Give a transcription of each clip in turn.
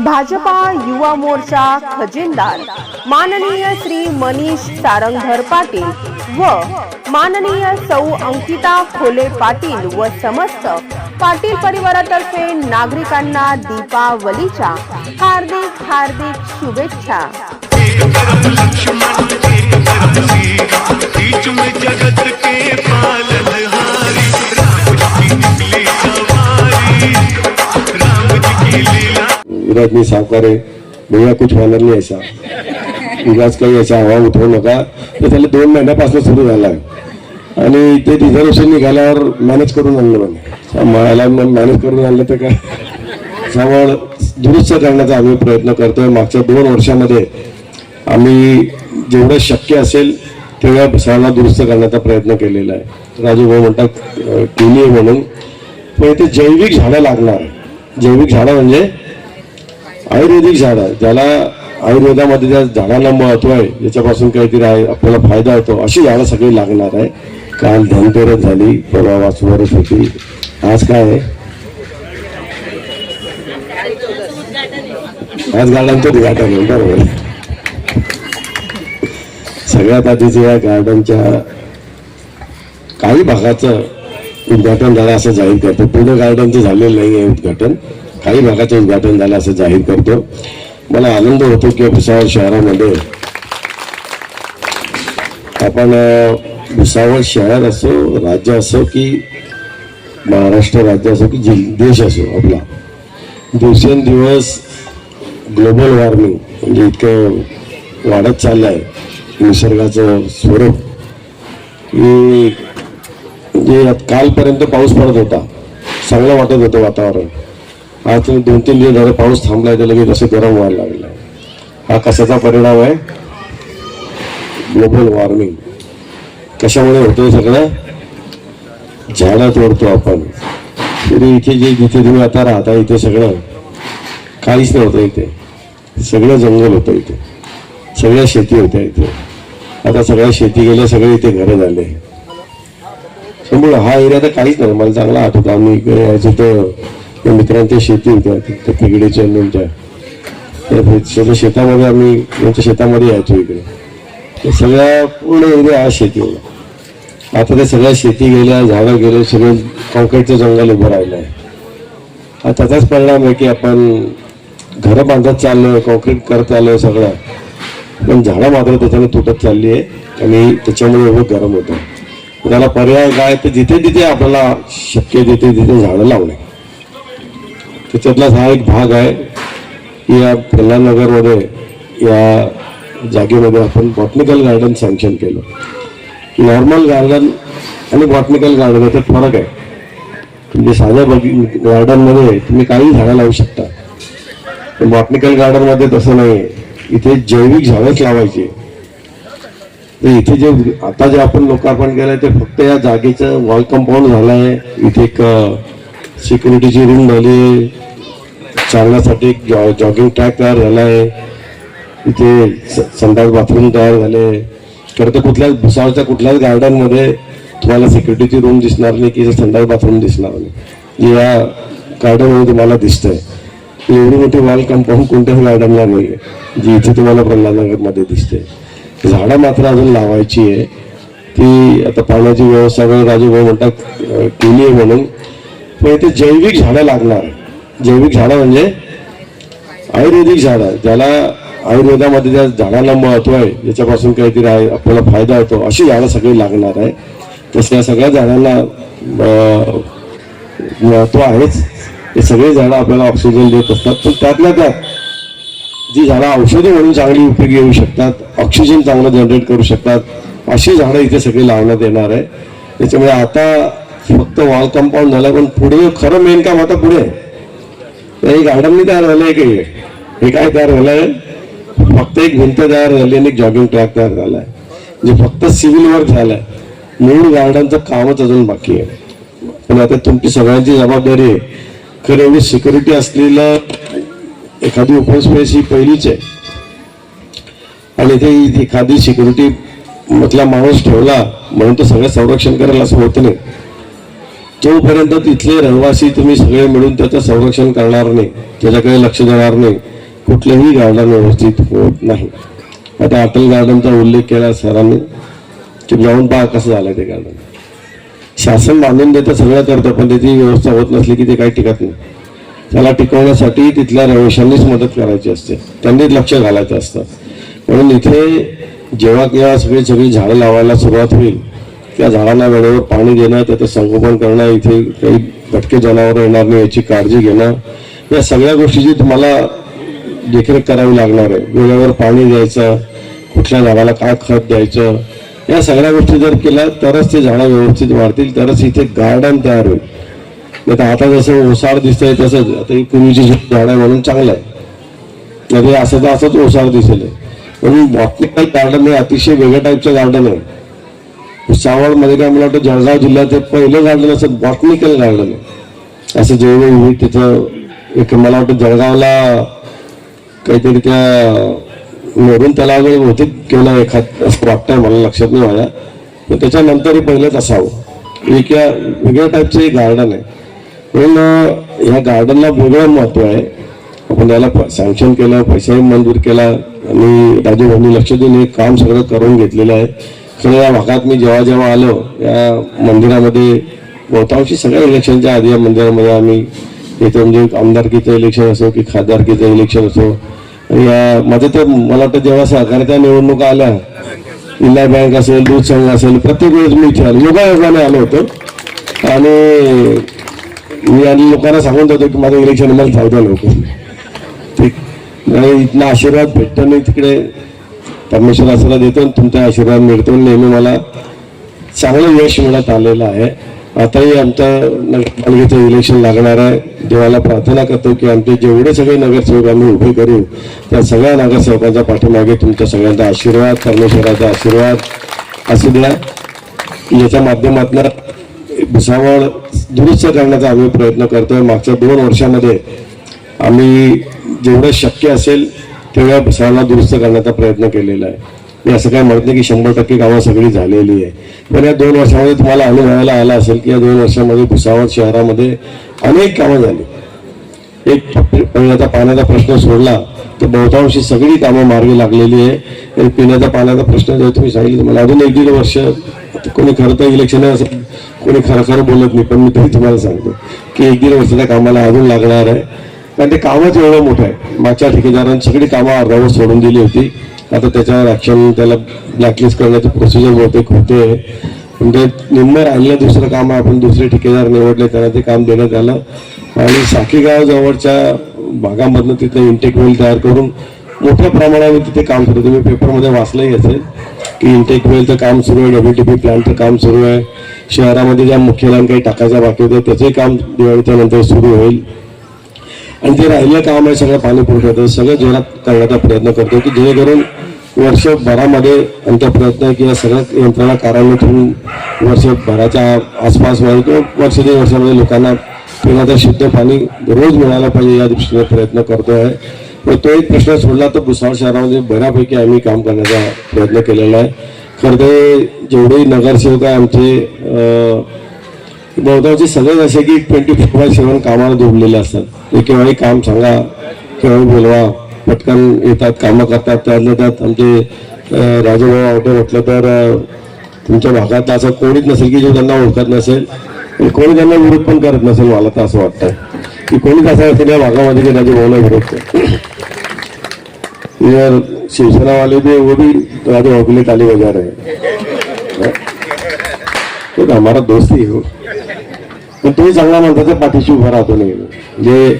भाजपा युवा मोर्चा खजिनदार. माननीय श्री मनीष सारंगधर पाटील व माननीय सौ अंकिता खोले पाटील व समस्त पाटील परिवारातर्फे नागरिकांना दीपावलीच्या हार्दिक हार्दिक शुभेच्छा. विराज मी सावकार आहे. भैया कुछ होणार नाही ऐसा. विराज काही याचा हवा उठवू नका. तर त्याला दोन महिन्यापासून सुरू झाला आणि ते रिझर्वेशन निघाल्यावर मॅनेज करून आणलं मग मला मॅनेज करून आणलं तर काय? त्यामुळे दुरुस्त करण्याचा आम्ही प्रयत्न करतोय. मागच्या दोन वर्षामध्ये आम्ही जेवढं शक्य असेल तेवढ्या भुसावळला दुरुस्त करण्याचा प्रयत्न केलेला आहे. राजू भाऊ म्हणतात केली आहे म्हणून. पण इथे जैविक झाडं लागणार जैविक झाडं म्हणजे आयुर्वेदिक झाड आहे ज्याला आयुर्वेदामध्ये ज्या झाडाला महत्त्व आहे ज्याच्यापासून काहीतरी आहे आपल्याला फायदा होतो अशी झाडं सगळी लागणार आहे. काल धनतेरस झाली परवा वासुवरस होती. आज काय आहे? आज गार्डनचं उद्घाटन आहे बरोबर. सगळ्यात आधीच या गार्डनच्या काही भागाचं उद्घाटन झालं असं जाहीर करतो. पूर्ण गार्डनचं झालेलं नाही आहे उद्घाटन. काही भागाचं उद्घाटन झालं असं जाहीर करतो. मला आनंद होतो की भुसावळ शहरामध्ये आपण भुसावळ शहर असो राज्य असो की महाराष्ट्र राज्य असो की जिल देश असो आपला दिवसेंदिवस ग्लोबल वॉर्मिंग म्हणजे इतकं वाढत चाललं आहे निसर्गाचं स्वरूप. की जे कालपर्यंत पाऊस पडत होता चांगलं वाटत होतं वातावरण. आज तुम्ही दोन तीन दिवस झालं पाऊस थांबलाय तर लगेच असं गरम व्हायला लागलं. हा कशाचा परिणाम आहे? Global warming. कशामुळे होतोय सगळं? झाडं तोडतो आपण. तरी इथे जे जिथे तुम्ही आता राहता इथे सगळं काहीच नव्हतं इथे. सगळं जंगल होतं इथे. सगळ्या शेती होत्या इथे. आता सगळ्या शेती गेल्या सगळे इथे घरं झाले. त्यामुळे हा एरिया तर काहीच नाही. मला चांगला आठवतो. आम्ही इकडे यायचो तर मित्रांच्या शेती होत्या त्या तिकडीच्या त्यांच्या त्या शेतामध्ये आम्ही त्यांच्या शेतामध्ये यायचो इकडे. सगळ्या पूर्ण एरिया हा शेती होता आता ते सगळ्या शेती गेल्या झाडं गेले सगळं कॉन्क्रीटचं जंगल उभं राहिलं आहे. हा त्याचाच परिणाम आहे की आपण घरं बांधत चाललो कॉन्क्रीट करत आलो सगळं. पण झाडं मात्र त्याच्याने तुटत चालली आहे आणि त्याच्यामुळे एवढं गरम होतं. त्याला पर्याय काय तर जिथे जिथे आपल्याला शक्य आहे तिथे तिथे झाडं लावणे. त्याच्यातलाच हा एक भाग आहे की या प्रल्हादनगरमध्ये या जागेमध्ये आपण बॉटनिकल गार्डन सँक्शन केलं. नॉर्मल गार्डन आणि बॉटनिकल गार्डन याच्यात फरक आहे. म्हणजे साध्या बगी गार्डनमध्ये तुम्ही काही झाडं लावू शकता. पण बॉटनिकल गार्डनमध्ये तसं नाही इथे जैविक झाडंच लावायची. तर इथे जे आता जे आपण लोकार्पण केलंय ते फक्त या जागेचं वॉल कंपाऊंड झालंय. इथे एक सिक्युरिटीची रूम झाली. चालण्यासाठी एक जॉगिंग ट्रॅक तयार झालाय. इथे स- संडास बाथरूम तयार झाले. खरं तर कुठल्याच भुसावळच्या कुठल्याच गार्डनमध्ये तुम्हाला सिक्युरिटीची रूम दिसणार नाही की संडास बाथरूम दिसणार नाही. या गार्डनमध्ये तुम्हाला तुम्हाला दिसतंय. एवढी मोठी वॉल कंपाऊंड कोणत्याच गार्डनला नाही जी इथे तुम्हाला प्रल्हादनगरमध्ये दिसते. झाडं मात्र अजून लावायची आहे. ती आता पाण्याची व्यवस्था वगैरे राजूभाऊ म्हणतात केली आहे म्हणून. पण इथे जैविक झाडं लागणार. जैविक झाडं म्हणजे आयुर्वेदिक झाडं. ज्याला आयुर्वेदामध्ये ज्या झाडाला महत्त्व आहे ज्याच्यापासून काहीतरी आपल्याला फायदा होतो अशी झाडं सगळी लागणार आहे. तसं या सगळ्या झाडांना महत्त्व महत्त्व आहेच. हे सगळे झाडं आपल्याला ऑक्सिजन देत असतात. पण त्यातल्या त्यात जी झाडं औषधी म्हणून चांगली उपयोगी येऊ शकतात ऑक्सिजन चांगलं जनरेट करू शकतात अशी झाडं इथे सगळी लावण्यात येणार आहे. त्याच्यामुळे आता फक्त वॉल कंपाऊंड झालं पण पुढे खरं मेन काम आता पुढे एक हे गार्डन तयार आहे की हे? हे काय तयार झालंय फक्त एक भिंत तयार झाली आणि एक जॉगिंग ट्रॅक तयार झालाय जे फक्त सिव्हिल वर्क झालाय. मूळ गार्डनचं कामच अजून बाकी आहे. पण आता तुमची सगळ्यांची जबाबदारी आहे. खरं एवढी सिक्युरिटी असलेलं एखादी ओपन स्पेस ही पहिलीच आहे. आणि ते एखादी सिक्युरिटी मधला माणूस ठेवला म्हणून तर सगळं संरक्षण करायला असं होत नाही. तोपर्यंत तिथले रहिवासी तुम्ही सगळे मिळून त्याचं संरक्षण करणार नाही त्याच्याकडे लक्ष देणार नाही. कुठलंही गार्डन व्यवस्थित होत नाही. आता अटल गार्डनचा उल्लेख केला सरांनी की जाऊन पहा कसं झालं ते गार्डन शासन बांधून देतं सगळं करतं पण त्याची व्यवस्था होत नसली की ते काही टिकत नाही. त्याला टिकवण्यासाठी तिथल्या रहिवाशांनीच मदत करायची असते. त्यांनीच लक्ष घालायचं असतं. म्हणून इथे जेव्हा केव्हा सगळी सगळी झाडं लावायला सुरुवात होईल त्या झाडांना वेळेवर पाणी देणं त्याचं संगोपन करणं इथे काही भटके जनावरं येणार नाही याची काळजी घेणं या सगळ्या गोष्टीची तुम्हाला देखरेख करावी लागणार आहे. वेळेवर पाणी द्यायचं कुठल्या झाडाला काय खत द्यायचं या सगळ्या गोष्टी जर केल्या तरच ते झाडं व्यवस्थित वाढतील तरच इथे गार्डन तयार होईल. नाही तर आता जसं ओसाड दिसतंय तसंच आता ही पूर्वीची झाड आहे म्हणून चांगलं आहे. नाही तर असं तर असंच ओसाड दिसेल म्हणून बॉटनिकल गार्डन हे अतिशय वेगळ्या टाईपचं गार्डन आहे. सावळमध्ये काय मला वाटतं जळगाव जिल्ह्यात हे पहिलं गार्डन असं बॉटनिकल गार्डन आहे. असं जेवढं तिथं एक मला वाटतं जळगावला काहीतरी त्या मोरून तलावाकडे बहुतेक किंवा एखाद असं वाटतंय मला लक्षात नाही माझ्या. पण त्याच्यानंतर हे पहिलंच असावं. एक वेगळ्या टाईपचं एक गार्डन आहे. पण ह्या गार्डनला वेगळं महत्त्व आहे. आपण याला सँक्शन केलं पैसाही मंजूर केला. आणि राजू भाऊनी लक्ष देऊन हे काम सगळं करून घेतलेलं आहे. खरं या भागात मी जेव्हा जेव्हा आलो या मंदिरामध्ये बहुतांशी सगळ्या इलेक्शनच्या आधी या मंदिरामध्ये आम्ही येतो म्हणजे आमदारकीचं इलेक्शन असो की खासदारकीचं इलेक्शन असो आणि या माझं तर मला वाटतं जेव्हा सहकार्याच्या निवडणुका आल्या जिल्हा बँक असेल दूध संघ असेल प्रत्येक वेळेस मी इथे आलो योगायोगाने आलो होतो. आणि मी आणि लोकांना सांगून जातो की माझं इलेक्शन मला फायदा नव्हतो ठीक आणि इथला आशीर्वाद भेटतो नाही तिकडे. परमेश्वर आशीर्वाद देतो आणि तुमचा आशीर्वाद मिळतो आणि नेहमी मला चांगलं यश मिळत आलेलं आहे. आताही आमचं नगरपालिकेचं इलेक्शन लागणार आहे. देवाला प्रार्थना करतो की आमचे जेवढे सगळे नगरसेवक आम्ही उभे करू त्या सगळ्या नगरसेवकांच्या पाठीमागे तुमच्या सगळ्यांचा आशीर्वाद परमेश्वराचा आशीर्वाद असू द्या. याच्या माध्यमातून भुसावळ दुरुस्त करण्याचा आम्ही प्रयत्न करतोय. मागच्या दोन वर्षामध्ये आम्ही जेवढं शक्य असेल तेवढ्या भुसावळला दुरुस्त करण्याचा प्रयत्न केलेला आहे. मी असं काय म्हणत नाही की शंभर टक्के कामं सगळी झालेली आहे. पण या दोन वर्षामध्ये तुम्हाला अनुभवायला आला असेल की या दोन वर्षामध्ये भुसावळ शहरामध्ये अनेक कामं झाली. एक पिण्याचा पाण्याचा प्रश्न सोडला तर बहुतांशी सगळी कामं मार्गी लागलेली आहे. आणि पिण्याचा पाण्याचा प्रश्न जर तुम्ही सांगितलं मला अजून एक दीड वर्ष कोणी खरं तर इलेक्शन असं कोणी खरं खरं बोलत नाही पण मी तरी तुम्हाला सांगतो की एक दीड वर्षाच्या कामाला अजून लागणार आहे. कारण ते कामच एवढं मोठं आहे. मागच्या ठेकेदारांनी सगळी कामं अर्धावर सोडून दिली होती. आता त्याच्यावर ॲक्शन त्याला ब्लॅकलिस्ट करण्याची प्रोसिजर बहुतेक होते म्हणजे निम्म राहिलेलं दुसरं काम आपण दुसरे ठेकेदार निवडले त्यांना ते काम देण्यात आलं. आणि साकीगाव जवळच्या भागामधनं तिथं इंटेक वेल तयार करून मोठ्या प्रमाणावर तिथे काम सुरू आहे. तुम्ही पेपरमध्ये वाचलंही असेल की इंटेक वेलचं काम सुरू आहे डब्ल्यूटीपी प्लॅनचं काम सुरू आहे. शहरामध्ये ज्या मुख्य काही टाकायच्या बाकी होत्या त्याचंही काम दिवाळीच्या नंतर सुरू होईल. आणि जे राहिलं काम आहे सगळं पाणी पुरवठ्याचं सगळं जोरात करण्याचा प्रयत्न करतो की जेणेकरून वर्षभरामध्ये आमचा प्रयत्न आहे की या सगळ्या यंत्रणा कार्यान्वित होऊन वर्षभराच्या आसपासमध्ये किंवा वर्ष दोन वर्षामध्ये लोकांना पिण्याचं शुद्ध पाणी रोज मिळायला पाहिजे या दृष्टीने प्रयत्न करतो आहे पण तो एक प्रश्न सोडला तर भुसावळ शहरामध्ये बऱ्यापैकी आम्ही काम करण्याचा प्रयत्न केलेला आहे. खरं ते जेवढेही नगरसेवक आहे आमचे अं, बहुतांशी सगळेच असे की ट्वेंटी फोर बाय सेवन कामाला जोडलेले असतात. ते केव्हाही काम सांगा केव्हाही बोलवा पटकन येतात कामं करतात. त्यातल्या त्यात आमचे अं, राजूभाऊ आवटे म्हटलं तर तुमच्या भागात असं कोणीच नसेल की जो त्यांना ओळखत नसेल. आणि कोणी त्यांना विरोध पण करत नसेल मला तर असं वाटतं की कोणीच असं असेल या भागामध्ये की राजूभाऊला विरोध करतो. यार शिवसेना वाले भी वो भी राजू भाऊ के लिए ताली बजा रहे तो हमारा दोस्त ही. हो पण तुम्ही चांगला माणसाच्या पाठीशी उभा राहतो नाही. म्हणजे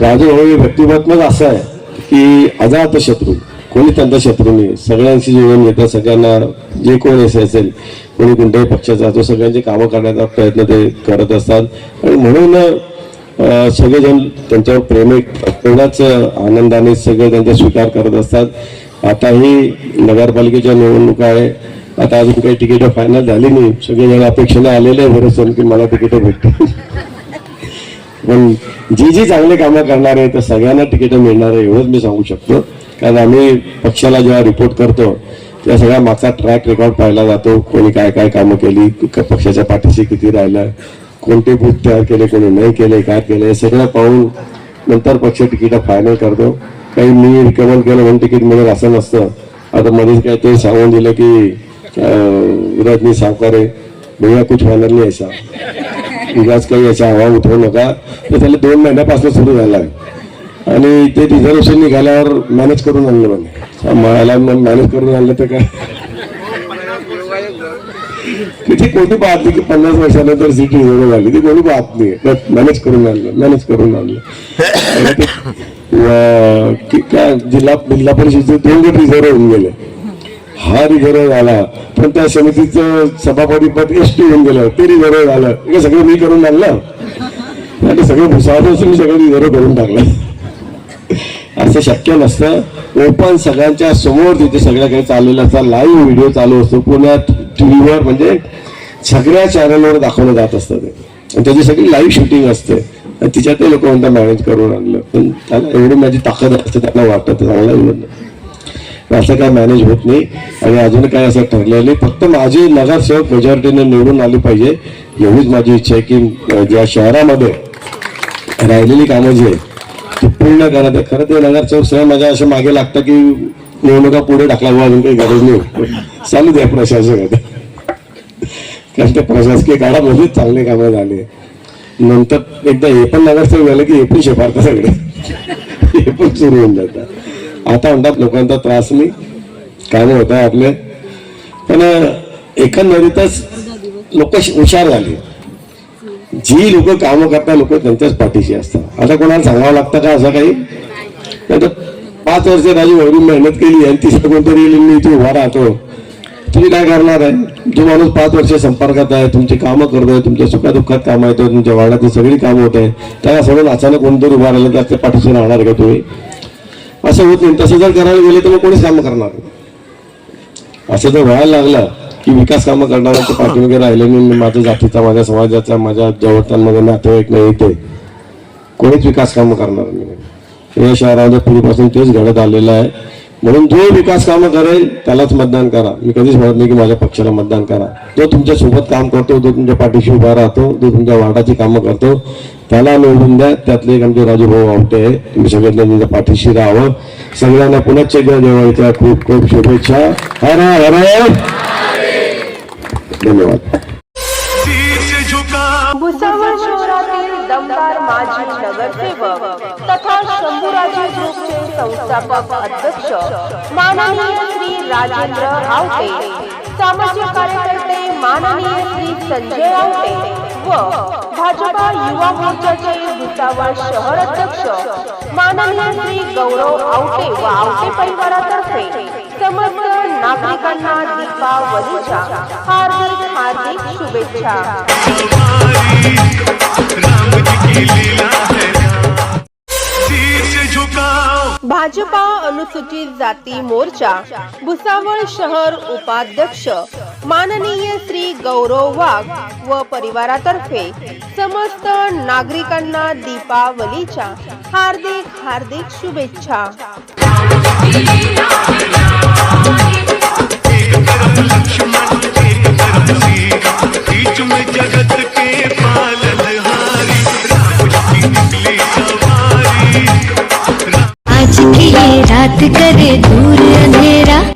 राजूभाऊ हे व्यक्तिमत्वच असं आहे की अजात शत्रू कोणी त्यांचा शत्रू नाही. सगळ्यांशी जीवन घेतात सगळ्यांना जे कोण असे असेल. कोणी कोणत्याही पक्षाचा असतो सगळ्यांची कामं करण्याचा प्रयत्न ते करत असतात. आणि म्हणून सगळेजण त्यांच्यावर प्रेम तेवढाच आनंदाने सगळे त्यांचा स्वीकार करत असतात. आताही नगरपालिकेच्या निवडणुका आहे. आता अजून काही तिकीटं फायनल झाली नाही. सगळेजण अपेक्षेने आलेले आहे बरेच की मला तिकीटं भेटतील. पण जी जी चांगले कामं करणार आहे तर सगळ्यांना तिकीटं मिळणार आहे एवढंच मी सांगू शकतो. कारण आम्ही पक्षाला जेव्हा रिपोर्ट करतो त्या सगळ्या मागचा ट्रॅक रेकॉर्ड पाहिला जातो. कोणी काय काय कामं केली पक्षाच्या पाठीशी किती राहिलं कोणते बूथ तयार केले कोणी नाही केले काय केले हे सगळं पाहून नंतर पक्ष तिकीट फायनल करतो. काही मी रिकमेंड केलं म्हणून तिकीट मिळेल असं नसतं. आता मध्येच काय ते सांगून दिलं की विराजनी सावकारे भैया कुछ फायनल नाही असा विराज काही याचा हवा उठवू नका. तर त्याला दोन महिन्यापासून सुरू झाला आहे आणि ते रिझर्वेशन निघाल्यावर मॅनेज करून आणलं म्हणे. मला मॅनेज करून आणलं तर काय? तिथे कोणी पाहत नाही की पन्नास वर्षानंतर सीट रिझर्व झाली. ती कोणी पाहत नाही. मॅनेज करून आणलं मॅनेज करून आणलं. काय जिल्हा जिल्हा परिषदेचे दोन गट रिझर्व होऊन गेले. हा रिझर्व झाला. पण त्या समितीचं सभापती पद एस टी होऊन गेलं. ते रिझर्व झालं. हे सगळं मी करून आणलं. आणि सगळं भुसावळ मी सगळं रिझर्व करून टाकलं. असं शक्य नसतं. ओपन सगळ्यांच्या समोर तिथे सगळ्याकडे काही चाललेलं लाईव्ह व्हिडिओ चालू असतो. पुण्यात टीव्हीवर म्हणजे सगळ्या चॅनलवर दाखवलं जात असतं ते. त्याची सगळी लाईव्ह शूटिंग असते. आणि तिच्यातही लोक म्हणतात मॅनेज करून आणलं पण त्याला एवढी माझी ताकद असते त्यांना वाटतं ते चांगलं एवढं असं काय मॅनेज होत नाही. आणि अजून काय असं ठरलेलं नाही. फक्त माझी नगरसेवक मेजॉरिटीने निवडून आली पाहिजे. एवढीच माझी इच्छा आहे की ज्या शहरामध्ये राहिलेली कामं जी आहेत पूर्ण करा ते खरं ते नगरसेवक सगळं माझ्या अशा मागे लागतं की निवडणुका पुढे टाकला बुवा, अजून काही गरज नाही. चालू द्या प्रशासक कारण ते प्रशासकीय काळामध्येच चांगले कामं झाले. नंतर एकदा हे पण नगरसेवक झालं की हे पण शेफारतं सगळे. हे पण सुरू होऊन जातात. आता म्हणतात लोकांचा त्रास नाही. कामं होत आहे आपले. पण एकंदरीतच लोक हुशार झाली. जी लोक कामं करतात लोक त्यांच्याच पाठीशी असतात. आता कोणाला सांगावं लागतं का असं काही? नाही तर पाच वर्ष राजू एवढी मेहनत केली आणि तिसरं कोणतरी येईल मी इथे उभा राहतो. तुम्ही काय करणार आहे? जो माणूस पाच वर्ष संपर्कात आहे तुमची कामं करतोय तुमच्या सुखादुःखात कामं येतोय तुमच्या वाड्यातली सगळी कामं होत आहे त्याला सोडून अचानक कोणतरी उभा राहिलं तर ते पाठीशी राहणार का तुम्ही? असं होत नाही. तसं जर करायला गेले तर मग कोणीच कामं करणार असं जर व्हायला लागलं की विकास कामं करणाऱ्यांच्या पाठीमागे राहिले मी माझ्या जातीचा माझ्या समाजाचा माझ्या जवळतांमध्ये नातेवाईक नाही येते कोणीच विकास कामं करणार नाही. या शहरामध्ये पूर्वीपासून तेच घडत आलेलं आहे. म्हणून जो विकास कामं करेल त्यालाच मतदान करा. मी कधीच म्हणत नाही की माझ्या पक्षाला मतदान करा. जो तुमच्यासोबत काम करतो जो तुमच्या पाठीशी उभा राहतो जो तुमच्या वार्डाची कामं करतो त्याला निवडून द्या. त्यातले एक आमचे राजूभाऊ आवटे आहे तुम्ही सगळ्यांना त्यांच्या पाठीशी राहावं. सगळ्यांना पुन्हा एकदा दिवाळीच्या खूप खूप शुभेच्छा. हरा हरा! धन्यवाद. भुसावळ शहरातील दमदार माजी नगरसेवक तथा शंभूराजे ग्रुपचे संस्थापक अध्यक्ष माननीय श्री राजेंद्र आवटे सामाजिक कार्यकर्ते माननीय श्री संजय आवटे व भाजपा युवा मोर्चाचे भुसावळ शहर अध्यक्ष माननीय श्री गौरव आवटे व आवटे परिवारातर्फे समस्त नागरिकांना दीपावलीच्या हार्दिक हार्दिक शुभेच्छा. भाजपा अनुसूचित जाती मोर्चा भुसावळ शहर उपाध्यक्ष माननीय श्री गौरव वाघ व परिवारातर्फे समस्त नागरिकांना दीपावलीच्या हार्दिक हार्दिक शुभेच्छा.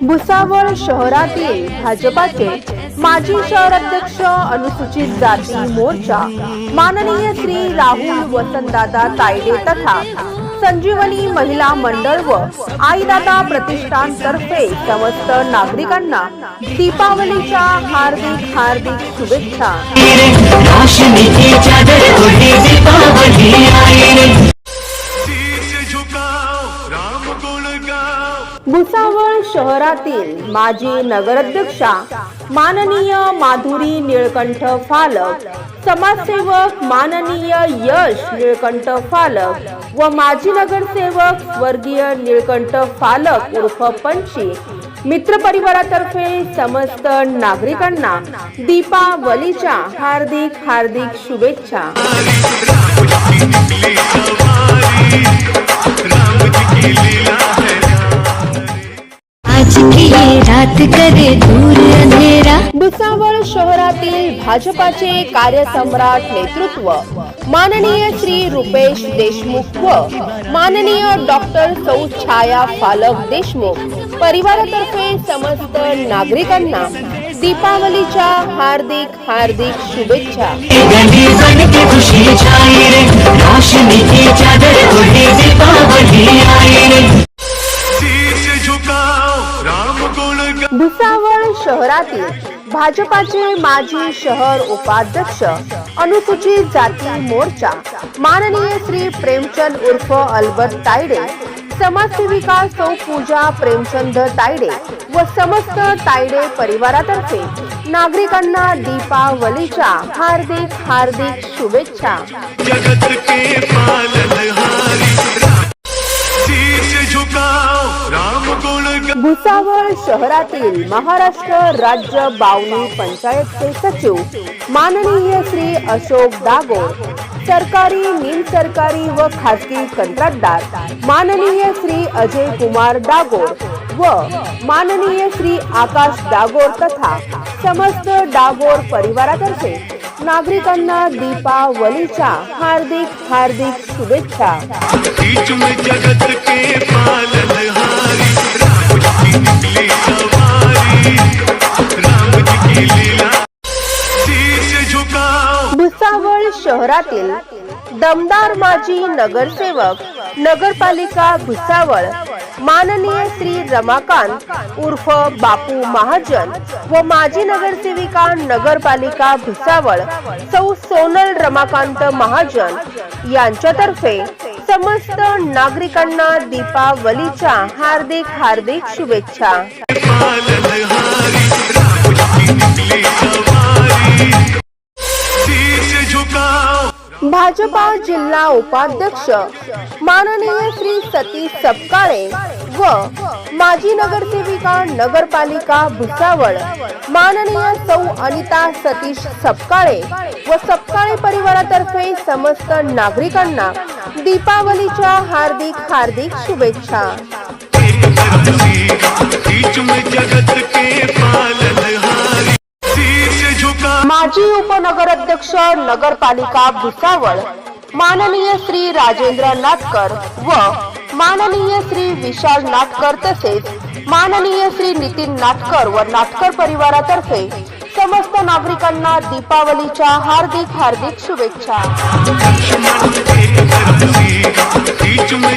भुसावळ शहरातील भाजपाचे माजी शहर अध्यक्ष अनुसूचित जाती मोर्चा माननीय श्री राहुल वसंतदादा तायडे तथा संजीवनी महिला मंडळ व आईदादा प्रतिष्ठान तर्फे समस्त नागरिकांना दीपावलीच्या हार्दिक हार्दिक शुभेच्छा. भुसावळ शहरातील माजी नगराध्यक्षा माननीय माधुरी निळकंठ फालक समाजसेवक माननीय यश निळकंठ फालक व माजी नगरसेवक स्वर्गीय निळकंठ फालक उर्फ पंची मित्र परिवारातर्फे समस्त नागरिकांना दीपावलीच्या हार्दिक हार्दिक शुभेच्छा. आज की रात करे दूर अंधेरा। भुसावळ शहरातील भाजपाचे कार्यसम्राट नेतृत्व माननीय श्री रुपेश देशमुख व माननीय डॉक्टर सौ छाया फालक देशमुख परिवारातर्फे समस्त नागरिकांना दीपावलीच्या हार्दिक हार्दिक शुभेच्छा. खुशी भुसावळ शहरातील भाजपाचे माजी शहर उपाध्यक्ष अनुसूचित जाती मोर्चा माननीय श्री प्रेमचंद उर्फ अल्बर्ट तायडे समाजसेविका सौ पूजा प्रेमचंद तायडे व समस्त तायडे परिवारातर्फे नागरिकांना दीपावलीच्या हार्दिक हार्दिक शुभेच्छा. शहरातील महाराष्ट्र राज्य बावनी पंचायतचे सचिव माननीय श्री अशोक दागोर सरकारी निमसरकारी व खासगी कंत्राटदार माननीय श्री अजय कुमार दागोर व माननीय श्री आकाश डागोर तथा समस्त डागोर परिवारातर्फे नागरिकांना दीपावलीच्या हार्दिक हार्दिक शुभेच्छा शहरातील दमदार माजी नगरसेवक नगरपालिका भुसावळ माननीय श्री रमाकांत उर्फ बापू महाजन व माजी नगरसेविका नगरपालिका भुसावळ सौ सोनल रमाकांत महाजन यांच्यातर्फे समस्त नागरिकांना दीपावलीच्या हार्दिक हार्दिक शुभेच्छा. भाजपा जिल्हा उपाध्यक्ष. माननीय श्री सतीश सपकाळे व माजी नगरसेविका नगरपालिका भुसावळ. माननीय सौ अनिता सतीश सपकाळे व सपकाळे परिवारातर्फे समस्त नागरिकांना दीपावलीच्या हार्दिक हार्दिक शुभेच्छा. जगत के पालन हारी माजी उपनगराध्यक्ष नगरपालिका भुसावळ माननीय श्री राजेंद्र नाटकर व माननीय श्री विशाल नाटकर तसेच माननीय श्री नितीन नाटकर व नाटकर परिवारातर्फे समस्त नागरिकांना दीपावलीच्या हार्दिक हार्दिक शुभेच्छा. बीच में